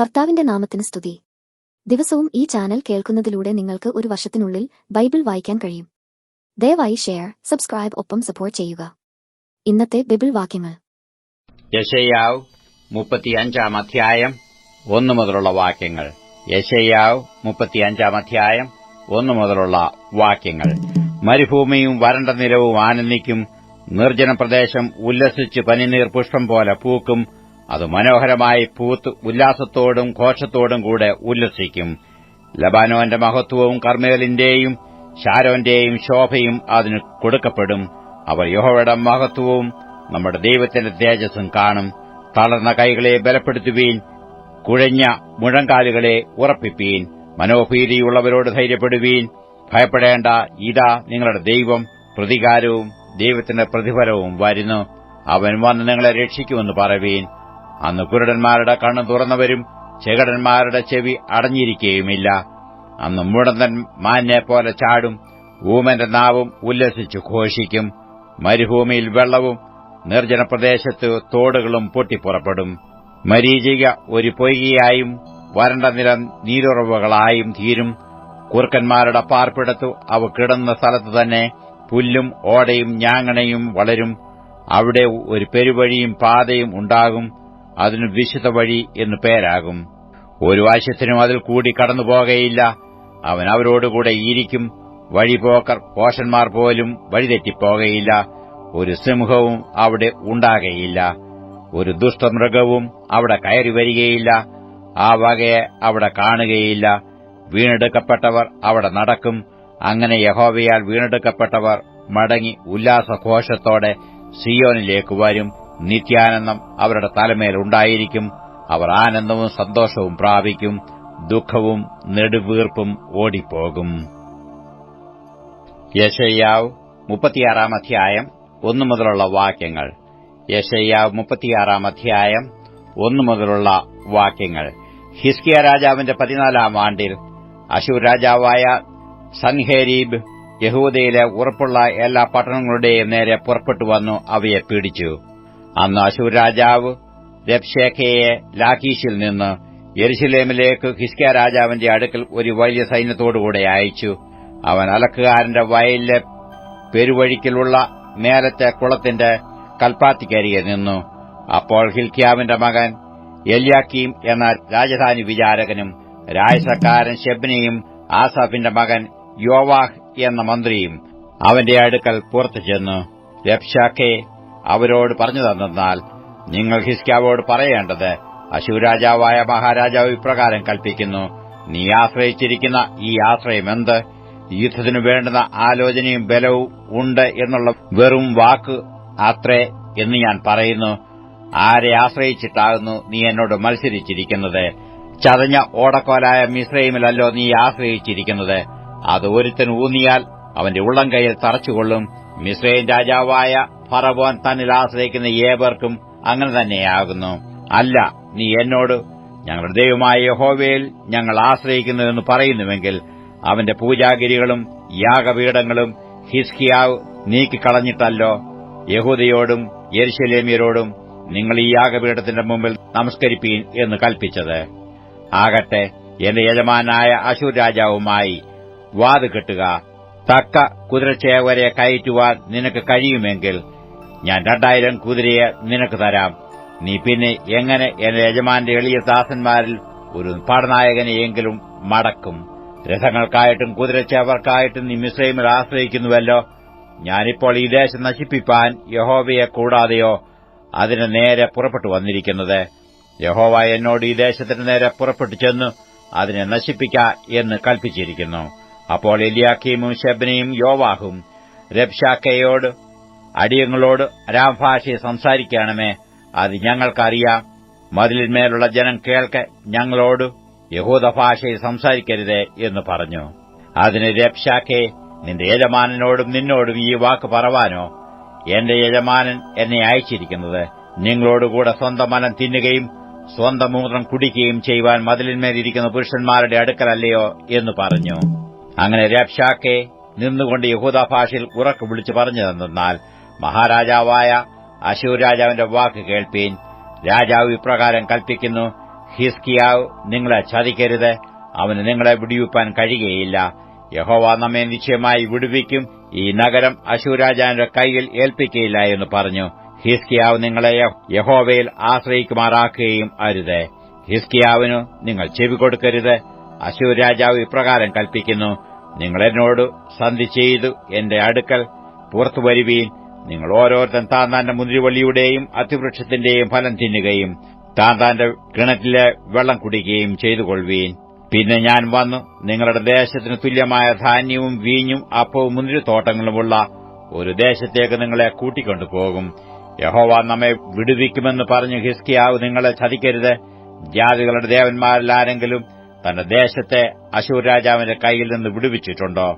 കർത്താവിന്റെ നാമത്തിന് സ്തുതി. ദിവസവും ഈ ചാനൽ കേൾക്കുന്നതിലൂടെ നിങ്ങൾക്ക് ഒരു വർഷത്തിനുള്ളിൽ ബൈബിൾ വായിക്കാൻ കഴിയും. ദയവായി ഷെയർ സബ്സ്ക്രൈബ് ഒപ്പം സപ്പോർട്ട് ചെയ്യുക. ഇന്നത്തെ ബൈബിൾ വാക്യങ്ങൾ. യശയ്യാവ് മുപ്പത്തിയഞ്ചാം അധ്യായം ഒന്നു മുതലുള്ള വാക്യങ്ങൾ. യശയ്യാവ് മുപ്പത്തിയഞ്ചാം അധ്യായം ഒന്നു മുതലുള്ള വാക്യങ്ങൾ. മരുഭൂമിയും വരണ്ട നിലവും ആനന്ദിക്കും നിർജന പ്രദേശം ഉല്ലസിച്ച് പനിനീർ പുഷ്പം പോലെ പൂക്കും അത് മനോഹരമായി പൂത്ത് ഉല്ലാസത്തോടും ഘോഷത്തോടും കൂടെ ഉല്ലസിക്കും. ലബാനോന്റെ മഹത്വവും കർമ്മേലിന്റെയും ഷാരോന്റെയും ശോഭയും അതിന് കൊടുക്കപ്പെടും. അവർ യഹോവയുടെ മഹത്വവും നമ്മുടെ ദൈവത്തിന്റെ തേജസ്സും കാണും. തളർന്ന കൈകളെ ബലപ്പെടുത്തുവീൻ കുഴഞ്ഞ മുഴങ്കാലുകളെ ഉറപ്പിപ്പീൻ മനോഭീതിയുള്ളവരോട് ധൈര്യപ്പെടുവീൻ. ഭയപ്പെടേണ്ട ഇതാ നിങ്ങളുടെ ദൈവം പ്രതികാരവും ദൈവത്തിന്റെ പ്രതിഫലവും വരുന്നു. അവൻ വന്ന് നിങ്ങളെ രക്ഷിക്കുമെന്ന് പറവീൻ. അന്ന് കുരുടന്മാരുടെ കണ്ണ് തുറന്നവരും ചെകടന്മാരുടെ ചെവി അടഞ്ഞിരിക്കുകയുമില്ല അന്ന് മുടന്തൻ മാനെ പോലെ ചാടും ഊമന്റെ നാവും ഉല്ലസിച്ചു ഘോഷിക്കും. മരുഭൂമിയിൽ വെള്ളവും നിർജന പ്രദേശത്ത് തോടുകളും പൊട്ടിപ്പുറപ്പെടും. മരീചിക ഒരു പൊയ്കയായും വരണ്ട നില നീരുറവുകളായും തീരും. കുറുക്കന്മാരുടെ പാർപ്പിടത്തു അവ കിടന്ന സ്ഥലത്ത് തന്നെ പുല്ലും ഓടയും ഞാങ്ങണയും വളരും. അവിടെ ഒരു പെരുവഴിയും പാതയും ഉണ്ടാകും. അതിന് വിശുദ്ധ വഴി എന്നു പേരാകും. ഒരു വാശ്യത്തിനും അതിൽ കൂടി കടന്നുപോകയില്ല അവൻ അവരോടുകൂടെ ഇരിക്കും. വഴിപോക്കർ പോഷന്മാർ പോലും വഴിതെറ്റിപ്പോകയില്ല. ഒരു സിംഹവും അവിടെ ഉണ്ടാകയില്ല. ഒരു ദുഷ്ടമൃഗവും അവിടെ കയറി വരികയില്ല ആ വകയെ അവിടെ കാണുകയില്ല. വീണെടുക്കപ്പെട്ടവർ അവിടെ നടക്കും. അങ്ങനെ യഹോവയാൽ വീണെടുക്കപ്പെട്ടവർ മടങ്ങി ഉല്ലാസഘോഷത്തോടെ സിയോനിലേക്ക് വരും. നിത്യാനന്ദം അവരുടെ തലമേൽ ഉണ്ടായിരിക്കും. അവർ ആനന്ദവും സന്തോഷവും പ്രാപിക്കും. ദുഃഖവും നെടുവീർപ്പും ഓടിപ്പോകും. യശയ്യാവ് മുപ്പത്തിയാറാം അധ്യായം ഒന്നു മുതലുള്ള വാക്യങ്ങൾ. യശയ്യാവ് മുപ്പത്തിയാറാം അധ്യായം ഒന്നു മുതലുള്ള വാക്യങ്ങൾ. ഹിസ്കിയ രാജാവിന്റെ പതിനാലാം ആണ്ടിൽ അശൂർ രാജാവായ സൻഹേരീബ് യഹൂദയിലെ ഉറപ്പുള്ള എല്ലാ പട്ടണങ്ങളുടെയും നേരെ പുറപ്പെട്ടു വന്നു അവയെ പിടിച്ചു അന്ന് അശൂർ രാജാവ് രബ്ഷേഖയെ ലാഖീഷിൽ നിന്ന് യെരുശലേമിലേക്ക് ഹിസ്കിയ രാജാവിന്റെ അടുക്കൽ ഒരു വലിയ സൈന്യത്തോടുകൂടെ അയച്ചു. അവൻ അലക്കുകാരന്റെ വയലിലെ പെരുവഴിക്കലുള്ള മേലത്തെ കുളത്തിന്റെ കൽപ്പാത്തിക്കരികെ നിന്നു. അപ്പോൾ ഹിൽക്കിയാവിന്റെ മകൻ എല്യാക്കീം എന്ന രാജധാനി വിചാരകനും രാജസക്കാരൻ ഷെബ്നയും ആസാഫിന്റെ മകൻ യോവാഹ് എന്ന മന്ത്രിയും അവന്റെ അടുക്കൽ പുറത്തു ചെന്നു. രബ്ഷാക്കെ അവരോട് പറഞ്ഞു തന്നാൽ നിങ്ങൾ ഹിസ്കാവോട് പറയേണ്ടത് അശുരാജാവായ മഹാരാജാവ് ഇപ്രകാരം കൽപ്പിക്കുന്നു. നീ ആശ്രയിച്ചിരിക്കുന്ന ഈ ആശ്രയം എന്ത് യുദ്ധത്തിനു വേണ്ടുന്ന ആലോചനയും ബലവും ഉണ്ട് എന്നുള്ള വെറും വാക്ക് അത്രേ എന്ന് ഞാൻ പറയുന്നു. ആരെ ആശ്രയിച്ചിട്ടാകുന്നു നീ എന്നോട് മത്സരിച്ചിരിക്കുന്നത്? ചതഞ്ഞ ഓടക്കോലായ മിശ്രയിമിലല്ലോ നീ ആശ്രയിച്ചിരിക്കുന്നത്? അത് ഒരുത്തൻ ഊന്നിയാൽ അവന്റെ ഉള്ളം കൈയിൽ തറച്ചുകൊള്ളും. മിശ്രയിൻ രാജാവായ ഫറവോൻ തന്നിൽ ആശ്രയിക്കുന്ന ഏവർക്കും അങ്ങനെ തന്നെയാകുന്നു. അല്ല നീ എന്നോട് ഞങ്ങളുടെ ദൈവമായ യഹോവയിൽ ഞങ്ങൾ ആശ്രയിക്കുന്നുവെന്ന് പറയുന്നുവെങ്കിൽ അവന്റെ പൂജാഗിരികളും യാഗപീഠങ്ങളും ഹിസ്കിയാവ് നീക്കിക്കളഞ്ഞിട്ടല്ലോ. യഹൂദയോടും യരിശലേമിയരോടും നിങ്ങൾ ഈ യാഗപീഠത്തിന്റെ മുമ്പിൽ നമസ്കരിപ്പീൻ എന്ന് കൽപ്പിച്ചത്. ആകട്ടെ എന്റെ യജമാനായ അശൂർ രാജാവുമായി വാത് കെട്ടുക തക്ക കുതിരച്ചേവരെ കയറ്റുവാൻ നിനക്ക് കഴിയുമെങ്കിൽ ഞാൻ രണ്ടായിരം കുതിരയെ നിനക്ക് തരാം. നീ പിന്നെ എങ്ങനെ എന്റെ യജമാന്റെ എളിയ ദാസന്മാരിൽ ഒരു പടനായകനെയെങ്കിലും മടക്കും? രഥങ്ങൾക്കായിട്ടും കുതിരച്ചേവർക്കായിട്ടും നീ മിശ്രൈമിൽ ആശ്രയിക്കുന്നുവല്ലോ. ഞാനിപ്പോൾ ഈ ദേശം നശിപ്പിപ്പാൻ യഹോവയെ കൂടാതെയോ അതിന് നേരെ പുറപ്പെട്ടു വന്നിരിക്കുന്നത്? യഹോവ എന്നോട് ഈ ദേശത്തിന് നേരെ പുറപ്പെട്ടു ചെന്നു അതിനെ നശിപ്പിക്ക എന്ന് കൽപ്പിച്ചിരിക്കുന്നു. അപ്പോൾ എലിയാക്കീമും ശബനയും യോവാഹും രബ്ഷാക്കയോട് അടിയങ്ങളോട് രാംഭാഷയെ സംസാരിക്കണമേ അത് ഞങ്ങൾക്കറിയാം. മതിലിന്മേലുള്ള ജനം കേൾക്കെ ഞങ്ങളോട് യഹൂദ ഭാഷയിൽ സംസാരിക്കരുതേ എന്ന് പറഞ്ഞു. അതിന് രക്ഷാക്കെ നിന്റെ യജമാനനോടും നിന്നോടും ഈ വാക്ക് പറവാനോ? എന്റെ യജമാനൻ എന്നെ അയച്ചിരിക്കുന്നത് നിങ്ങളോടുകൂടെ സ്വന്തം മനം തിന്നുകയും സ്വന്തം മൂത്രം കുടിക്കുകയും ചെയ്യുവാൻ മതിലിന്മേലിരിക്കുന്ന പുരുഷന്മാരുടെ അടുക്കലല്ലയോ എന്ന് പറഞ്ഞു. അങ്ങനെ രക്ഷാക്കെ നിന്നുകൊണ്ട് യഹൂദ ഭാഷയിൽ ഉറക്കു വിളിച്ചു പറഞ്ഞു തന്നാൽ മഹാരാജാവായ അശൂർ രാജാവിന്റെ വാക്ക് കേൾപ്പീൻ. രാജാവ് ഇപ്രകാരം കൽപ്പിക്കുന്നു ഹിസ്കിയാവ് നിങ്ങളെ ചതിക്കരുത് അവന് നിങ്ങളെ വിടിവിപ്പാൻ കഴിയുകയില്ല. യഹോവ നമ്മെ നിശ്ചയമായി വിടുവിക്കും ഈ നഗരം അശൂരാജാന്റെ കൈയിൽ ഏൽപ്പിക്കയില്ല എന്ന് പറഞ്ഞു. ഹിസ്കിയാവ് നിങ്ങളെ യഹോവയിൽ ആശ്രയിക്കുമാറാക്കുകയും അരുത്. ഹിസ്കിയാവിനു നിങ്ങൾ ചെവി കൊടുക്കരുത്. അശൂർ രാജാവ് ഇപ്രകാരം കൽപ്പിക്കുന്നു നിങ്ങളെന്നോട് സന്ധി ചെയ്തു എന്റെ അടുക്കൽ പുറത്തു വരുവീൻ. നിങ്ങൾ ഓരോരുത്തൻ താന്താന്റെ താന്റെ മുന്തിരിവള്ളിയുടെയും അതിവൃക്ഷത്തിന്റെയും ഫലം തിന്നുകയും താന്താന്റെ താന്റെ കിണറ്റിലെ വെള്ളം കുടിക്കുകയും ചെയ്തുകൊള്ളുവീൻ. പിന്നെ ഞാൻ വന്നു നിങ്ങളുടെ ദേശത്തിന് തുല്യമായ ധാന്യവും വീഞ്ഞും അപ്പവും മുന്തിരിത്തോട്ടങ്ങളുമുള്ള ഒരു ദേശത്തേക്ക് നിങ്ങളെ കൂട്ടിക്കൊണ്ടുപോകും. യഹോവ നമ്മെ വിടുവിക്കുമെന്ന് പറഞ്ഞ് ഹിസ്കിയാവ് നിങ്ങളെ ചതിക്കരുത്. ജാതികളുടെ ദേവന്മാരിൽ ആരെങ്കിലും തന്റെ ദേശത്തെ അശൂർ രാജാവിന്റെ കയ്യിൽ നിന്ന് വിടുവിച്ചിട്ടുണ്ടോ?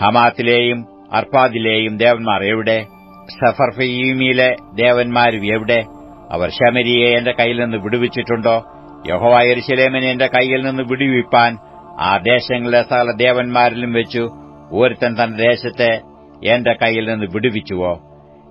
ഹമാത്തിലെയും അർപ്പാദിലെയും ദേവന്മാർ എവിടെ? സഫർഫീമിയിലെ ദേവന്മാരും എവിടെ? അവർ ശമരിയെ എന്റെ കയ്യിൽ നിന്ന് വിടുവിച്ചിട്ടുണ്ടോ? യഹോവ എരിശിലേമിനെ എന്റെ കയ്യിൽ നിന്ന് വിടുവിപ്പാൻ ആ ദേശങ്ങളിലെ സകല ദേവന്മാരിലും വെച്ചു. ഒരുത്തൻ തന്റെ ദേശത്തെ എന്റെ കയ്യിൽ നിന്ന് വിടുവിച്ചുവോ?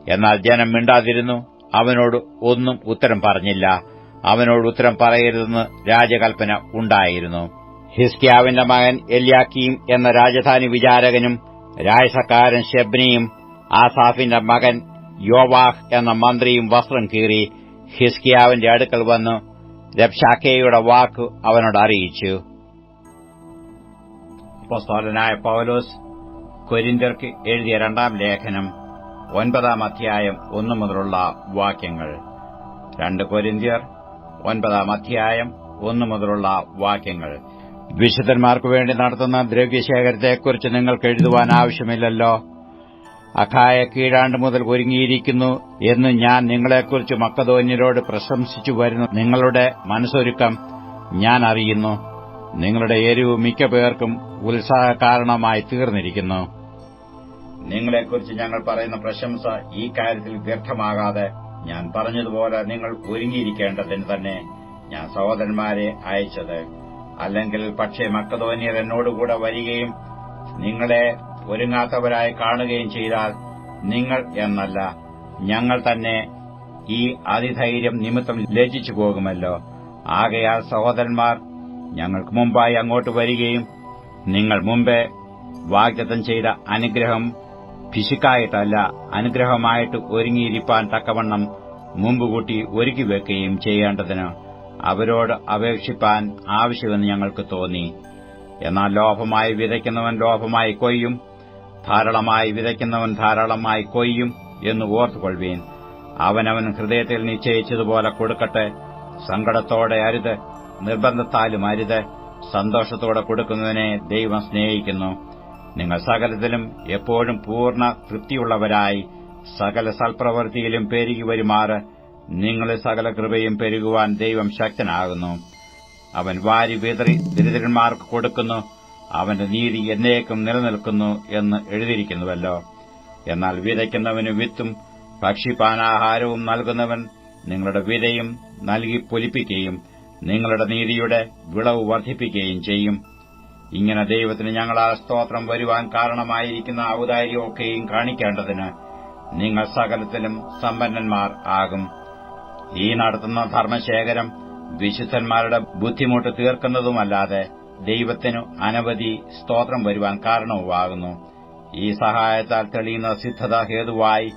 എന്നാൽ ജനം മിണ്ടാതിരുന്നു. അവനോട് ഒന്നും ഉത്തരം പറഞ്ഞില്ല. അവനോട് ഉത്തരം പറയരുതെന്ന് രാജകൽപ്പന ഉണ്ടായിരുന്നു. ഹിസ്കിയാവിന്റെ മകൻ എല്യാക്കീം എന്ന രാജധാനി വിചാരകനും രാജസക്കാരൻ ഷെബ്നിയും ആസാഫിന്റെ മകൻ യോവാഹ് എന്ന മന്ത്രിയും വസ്ത്രം കീറി ഹിസ്കിയാവിന്റെ അടുക്കൽ വന്നു രബ്ഷാക്കേയുടെ വാക്ക് അവനോട് അറിയിച്ചു. അപ്പോസ്തലനായ പൗലോസ് കൊരിന്തർക്ക് എഴുതിയ രണ്ടാം ലേഖനം ഒൻപതാം അധ്യായം ഒന്നു മുതലുള്ള വാക്യങ്ങൾ. രണ്ട് കൊരിന്തിയർ ഒൻപതാം അധ്യായം ഒന്നു മുതലുള്ള വാക്യങ്ങൾ. വിശുദ്ധന്മാർക്കു വേണ്ടി നടത്തുന്ന ദ്രവ്യശേഖരത്തെക്കുറിച്ച് നിങ്ങൾക്ക് എഴുതുവാൻ ആവശ്യമില്ലല്ലോ? അഖായ കീഴാണ്ട് മുതൽ ഒരുങ്ങിയിരിക്കുന്നു എന്ന് ഞാൻ നിങ്ങളെക്കുറിച്ച് മക്കതോന്യരോട് പ്രശംസിച്ചു വരുന്ന. നിങ്ങളുടെ മനസ്സൊരുക്കം ഞാൻ അറിയുന്നു. നിങ്ങളുടെ എരിവ് മിക്ക പേർക്കും ഉത്സാഹ കാരണമായി തീർന്നിരിക്കുന്നു. നിങ്ങളെക്കുറിച്ച് ഞങ്ങൾ പറയുന്ന പ്രശംസ ഈ കാര്യത്തിൽ വ്യർത്ഥമാകാതെ ഞാൻ പറഞ്ഞതുപോലെ നിങ്ങൾ ഒരുങ്ങിയിരിക്കേണ്ടതിന് തന്നെ ഞാൻ സഹോദരന്മാരെ അയച്ചത്. അല്ലെങ്കിൽ പക്ഷേ മക്കതോന്യർ എന്നോടുകൂടെ വരികയും നിങ്ങളെ ഒരുങ്ങാത്തവരായി കാണുകയും ചെയ്താൽ നിങ്ങൾ എന്നല്ല ഞങ്ങൾ തന്നെ ഈ അതിധൈര്യം നിമിത്തം ലജിച്ചു പോകുമല്ലോ. ആകയാൽ സഹോദരന്മാർ ഞങ്ങൾക്ക് മുമ്പായി അങ്ങോട്ട് വരികയും നിങ്ങൾ മുമ്പേ വാഗ്ദത്തം ചെയ്ത അനുഗ്രഹം പിശുക്കായിട്ടല്ല അനുഗ്രഹമായിട്ട് ഒരുങ്ങിയിരിപ്പാൻ തക്കവണ്ണം മുമ്പുകൂട്ടി ഒരുക്കി വെക്കുകയും ചെയ്യേണ്ടതിന് അവരോട് അപേക്ഷിപ്പാൻ ആവശ്യമെന്ന് ഞങ്ങൾക്ക് തോന്നി. എന്നാൽ ലോഭമായി വിതയ്ക്കുന്നവൻ ലോഭമായി കൊയ്യും. ധാരാളമായി വിതയ്ക്കുന്നവൻ ധാരാളമായി കൊയ്യും എന്ന് ഓർത്തുകൊള്ളുവീൻ. അവനവൻ ഹൃദയത്തിൽ നിശ്ചയിച്ചതുപോലെ കൊടുക്കട്ടെ. സങ്കടത്തോടെ അരുത്. നിർബന്ധത്താലും അരുത്. സന്തോഷത്തോടെ കൊടുക്കുന്നതിനെ ദൈവം സ്നേഹിക്കുന്നു. നിങ്ങൾ സകലത്തിലും എപ്പോഴും പൂർണ തൃപ്തിയുള്ളവരായി സകല സൽപ്രവൃത്തിയിലും പെരുകി വരുമാറ്. നിങ്ങളെ സകല കൃപയും പെരുകുവാൻ ദൈവം ശക്തനാകുന്നു. അവൻ വാരി വിതറി ദരിദ്രന്മാർക്ക് കൊടുക്കുന്നു. അവന്റെ നീതി എന്നേക്കും നിലനിൽക്കുന്നു എന്ന് എഴുതിയിരിക്കുന്നുവല്ലോ. എന്നാൽ വിതയ്ക്കുന്നവന് വിത്തും ഭക്ഷിപ്പാനാഹാരവും നൽകുന്നവൻ നിങ്ങളുടെ വിതയും നൽകി പൊലിപ്പിക്കുകയും നിങ്ങളുടെ നീതിയുടെ വിളവ് വർദ്ധിപ്പിക്കുകയും ചെയ്യും. ഇങ്ങനെ ദൈവത്തിന് ഞങ്ങളാ സ്തോത്രം വരുവാൻ കാരണമായിരിക്കുന്ന ഔദാര്യമൊക്കെയും കാണിക്കേണ്ടതിന് നിങ്ങൾ സകലത്തിലും സമ്പന്നന്മാർ ആകും. ഈ നടത്തുന്ന ധർമ്മശേഖരം വിശുദ്ധന്മാരുടെ ബുദ്ധിമുട്ട് തീർക്കുന്നതുമല്ലാതെ ദൈവത്തിനു അനവധി സ്തോത്രം വരുവാൻ കാരണവുമാകുന്നു. ഈ സഹായത്താൽ തെളിയുന്ന സിദ്ധത ഹേതുവായി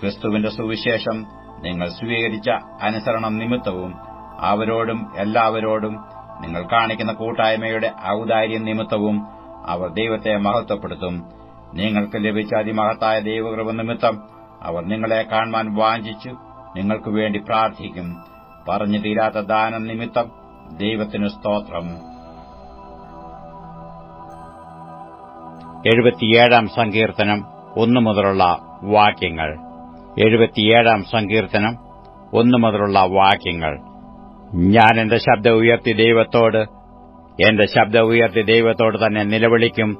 ക്രിസ്തുവിന്റെ സുവിശേഷം നിങ്ങൾ സ്വീകരിച്ച അനുസരണം നിമിത്തവും അവരോടും എല്ലാവരോടും നിങ്ങൾ കാണിക്കുന്ന കൂട്ടായ്മയുടെ ഔദാര്യം നിമിത്തവും അവർ ദൈവത്തെ മഹത്വപ്പെടുത്തും. നിങ്ങൾക്ക് ലഭിച്ച അതിമഹത്തായ ദൈവകൃപ നിമിത്തം അവർ നിങ്ങളെ കാണുവാൻ വാഞ്ചിച്ചു നിങ്ങൾക്കു വേണ്ടി പ്രാർത്ഥിക്കും. പറഞ്ഞു തീരാത്ത ദാനം നിമിത്തം ദൈവത്തിനു സ്തോത്രം. എഴുപത്തിയേഴാം സങ്കീർത്തനം ഒന്നു മുതലുള്ള വാക്യങ്ങൾ. എഴുപത്തിയേഴാം സങ്കീർത്തനം ഒന്നു മുതലുള്ള വാക്യങ്ങൾ. ഞാൻ എന്റെ ശബ്ദ ഉയർത്തി ദൈവത്തോട് എന്റെ ശബ്ദ ഉയർത്തി ദൈവത്തോട് തന്നെ നിലവിളിക്കും.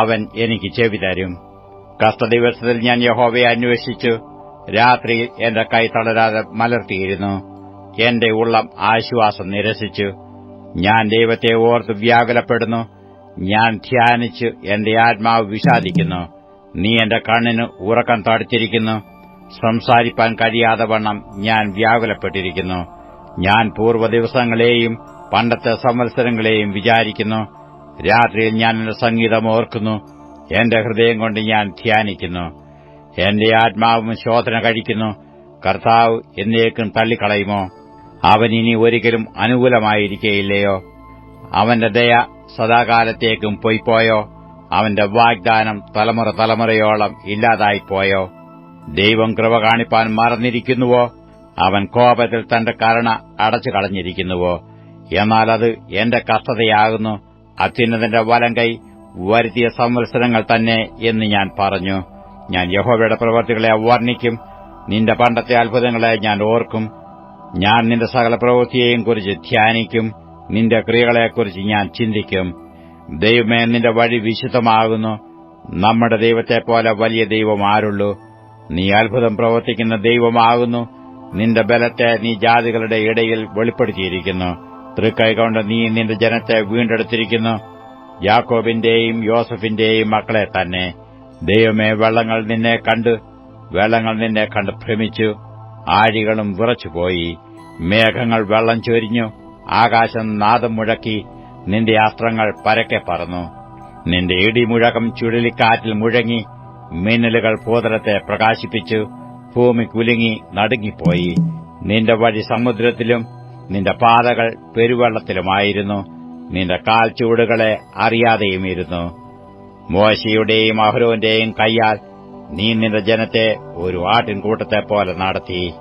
അവൻ എനിക്ക് ചെവി തരും. കഷ്ടദിവസത്തിൽ ഞാൻ യഹോവയെ അന്വേഷിച്ചു. രാത്രിയിൽ എന്റെ കൈ തളരാതെ മലർത്തിയിരുന്നു. എന്റെ ഉള്ളം ആശ്വാസം നിരസിച്ചു. ഞാൻ ദൈവത്തെ ഓർത്ത് വ്യാകുലപ്പെടുന്നു. ഞാൻ ധ്യാനിച്ച് എന്റെ ആത്മാവ് വിഷാദിക്കുന്നു. നീ എന്റെ കണ്ണിന് ഉറക്കം തടിച്ചിരിക്കുന്നു സംസാരിപ്പാൻ കഴിയാതെ വണ്ണം ഞാൻ വ്യാകുലപ്പെട്ടിരിക്കുന്നു. ഞാൻ പൂർവ ദിവസങ്ങളെയും പണ്ടത്തെ സംവത്സരങ്ങളെയും വിചാരിക്കുന്നു. രാത്രിയിൽ ഞാൻ എന്റെ സംഗീതം ഓർക്കുന്നു. എന്റെ ഹൃദയം കൊണ്ട് ഞാൻ ധ്യാനിക്കുന്നു. എന്റെ ആത്മാവും ശോധന കഴിക്കുന്നു. കർത്താവ് എന്നേക്കും തള്ളിക്കളയുമോ? അവൻ ഇനി ഒരിക്കലും അനുകൂലമായിരിക്കയില്ലയോ? അവന്റെ ദയ സദാകാലത്തേക്കും പൊയ്പോയോ അവന്റെ വാഗ്ദാനം തലമുറ തലമുറയോളം ഇല്ലാതായിപ്പോയോ? ദൈവം കൃപ കാണിപ്പാൻ മറന്നിരിക്കുന്നുവോ? അവൻ കോപത്തിൽ തന്റെ കരുണ അടച്ചു കളഞ്ഞിരിക്കുന്നുവോ എന്നാൽ അത് എന്റെ കഷ്ടതയാകുന്നു. അത്യുന്നതന്റെ വലം കൈ വരുത്തിയ സംവത്സരങ്ങൾ തന്നെ എന്ന് ഞാൻ പറഞ്ഞു. ഞാൻ യഹോവയുടെ പ്രവൃത്തികളെ വർണിക്കും. നിന്റെ പണ്ടത്തെ അത്ഭുതങ്ങളെ ഞാൻ ഓർക്കും. ഞാൻ നിന്റെ സകല പ്രവൃത്തിയെയും കുറിച്ച് ധ്യാനിക്കും. നിന്റെ ക്രിയകളെക്കുറിച്ച് ഞാൻ ചിന്തിക്കും. ദൈവമേ നിന്റെ വഴി വിശുദ്ധമാകുന്നു. നമ്മുടെ ദൈവത്തെപ്പോലെ വലിയ ദൈവം ആരുള്ളൂ? നീ അത്ഭുതം പ്രവർത്തിക്കുന്ന ദൈവമാകുന്നു. നിന്റെ ബലത്തെ നീ ജാതികളുടെ ഇടയിൽ വെളിപ്പെടുത്തിയിരിക്കുന്നു. തൃക്കൈകൊണ്ട് നീ നിന്റെ ജനത്തെ വീണ്ടെടുത്തിരിക്കുന്നു. യാക്കോബിന്റെയും യോസഫിന്റെയും മക്കളെ തന്നെ. ദൈവമേ വെള്ളങ്ങൾ നിന്നെ കണ്ട് വെള്ളങ്ങൾ നിന്നെ കണ്ട് ഭ്രമിച്ചു. ആഴികളും വിറച്ചുപോയി. മേഘങ്ങൾ വെള്ളം ചൊരിഞ്ഞു. ആകാശം നാദം മുഴക്കി നിന്റെ അസ്ത്രങ്ങൾ പരക്കെ പറന്നു. നിന്റെ ഇടിമുഴക്കം ചുഴലിക്കാറ്റിൽ മുഴങ്ങി മിന്നലുകൾ ഭൂതലത്തെ പ്രകാശിപ്പിച്ചു. ഭൂമി കുലുങ്ങി നടുങ്ങിപ്പോയി. നിന്റെ വഴി സമുദ്രത്തിലും നിന്റെ പാതകൾ പെരുവെള്ളത്തിലുമായിരുന്നു. നിന്റെ കാൽ ചൂടുകളെ അറിയാതെയുമിരുന്നു. മോശയുടെയും അഹ്രോന്റെയും കൈയാൽ നീ നിന്റെ ജനത്തെ ഒരു ആട്ടിൻകൂട്ടത്തെപ്പോലെ നടത്തി.